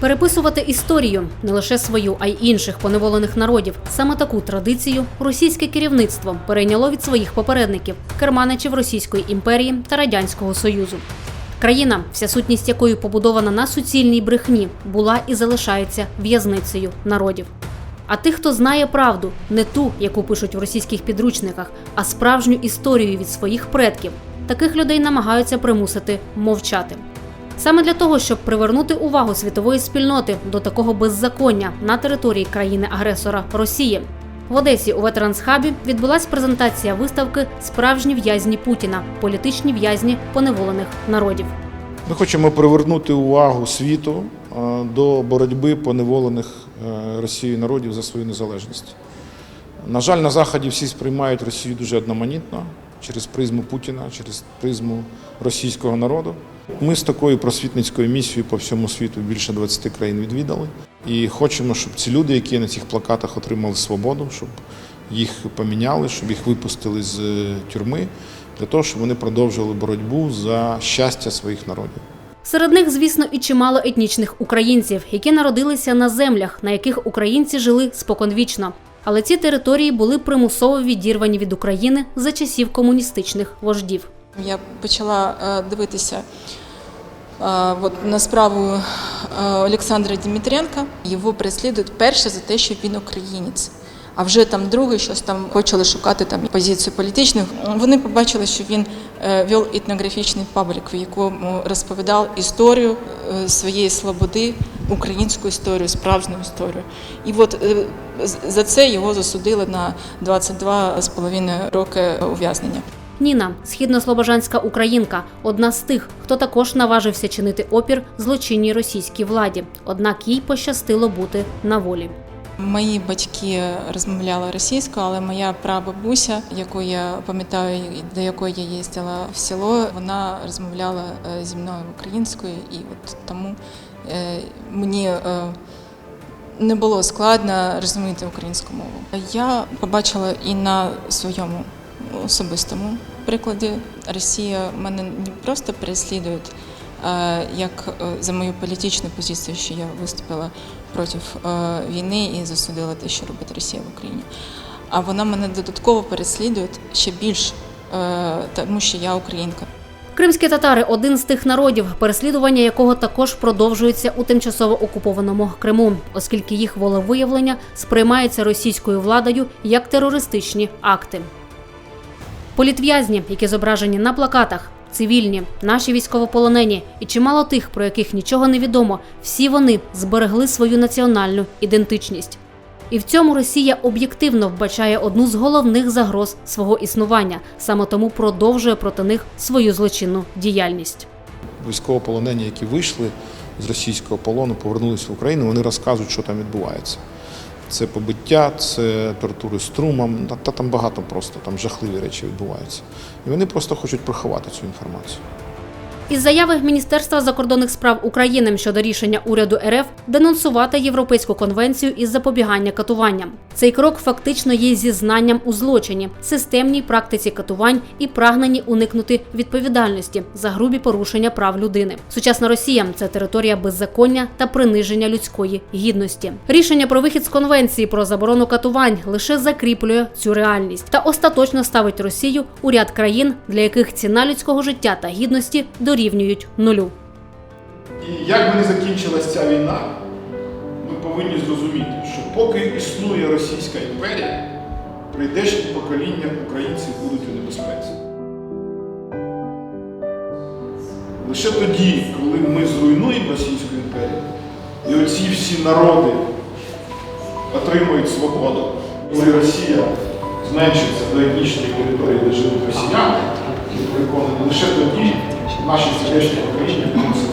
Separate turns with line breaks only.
Переписувати історію не лише свою, а й інших поневолених народів. Саме таку традицію російське керівництво перейняло від своїх попередників, керманичів Російської імперії та Радянського Союзу. Країна, вся сутність якої побудована на суцільній брехні, була і залишається в'язницею народів. А тих, хто знає правду, не ту, яку пишуть в російських підручниках, а справжню історію від своїх предків, таких людей намагаються примусити мовчати. Саме для того, щоб привернути увагу світової спільноти до такого беззаконня на території країни-агресора Росії. В Одесі у ветеранс-хабі відбулась презентація виставки Справжні в'язні Путіна політичні в'язні поневолених народів.
Ми хочемо привернути увагу світу е, до боротьби поневолених е, Росією народів за свою незалежність. На жаль, на Заході всі сприймають Росію дуже одноманітно через призму Путіна, через призму російського народу. Ми з такою просвітницькою місією по всьому світу більше 20 країн відвідали. І хочемо, щоб ці люди, які на цих плакатах отримали свободу, щоб їх поміняли, щоб їх випустили з е, тюрми, для того, щоб вони продовжували боротьбу за щастя своїх народів.
Серед них, звісно, і чимало етнічних українців, які народилися на землях, на яких українці жили споконвічно. Але ці території були примусово відірвані від України за часів комуністичних вождів.
Я почала е, дивитися е, от, на справу е, Олександра Дмитренка. Його переслідують перше за те, що він українець. А вже там другий щось там почали шукати там позицію політичну. Вони побачили, що він вів етнографічний паблік, в якому розповідав історію своєї свободи, українську історію, справжню історію. І от е, за це його засудили на 22,5 роки ув'язнення.
Ніна, східнослобожанська українка, одна з тих, хто також наважився чинити опір злочинній російській владі. Однак їй пощастило бути на волі.
Мої батьки розмовляли російською, але моя прабабуся, яку я пам'ятаю, до якої я їздила в село, вона розмовляла е, зі мною українською, і от тому е, мені е, не було складно розуміти українську мову. Я побачила і на своєму особистому прикладі. Росія мене не просто переслідує, як е, за мою політичну позицію, що я виступила проти е, війни і засудила те, що робить Росія в Україні. А вона мене додатково переслідує ще більш, е, тому що я українка.
Кримські татари один з тих народів, переслідування якого також продовжується у тимчасово окупованому Криму, оскільки їх волевиявлення сприймається російською владою як терористичні акти. Політв'язні, які зображені на плакатах, цивільні, наші військовополонені і чимало тих, про яких нічого не відомо, всі вони зберегли свою національну ідентичність. І в цьому Росія об'єктивно вбачає одну з головних загроз свого існування, саме тому продовжує проти них свою злочинну діяльність.
Військовополонені, які вийшли з російського полону, повернулися в Україну, вони розказують, що там відбувається. Це побиття, це тортури струмом, та, та там багато просто, там жахливі речі відбуваються. І вони просто хочуть приховати цю інформацію.
Із заяви Міністерства закордонних справ України щодо рішення уряду РФ денонсувати Європейську конвенцію із запобігання катуванням. Цей крок фактично є зізнанням у злочині, системній практиці катувань і прагненні уникнути відповідальності за грубі порушення прав людини. Сучасна Росія це територія беззаконня та приниження людської гідності. Рішення про вихід з конвенції про заборону катувань лише закріплює цю реальність та остаточно ставить Росію у ряд країн, для яких ціна людського життя та гідності дорівнюють нулю.
І як би не закінчилась ця війна, ми повинні зрозуміти, що поки існує Російська імперія, прийдешні покоління українців будуть у небезпеці. Лише тоді, коли ми зруйнуємо Російську імперію, і оці всі народи отримують свободу, коли Росія зменшиться до етнічної території, де живуть росіяни, переконані, лише тоді наші сердечні покличення будуть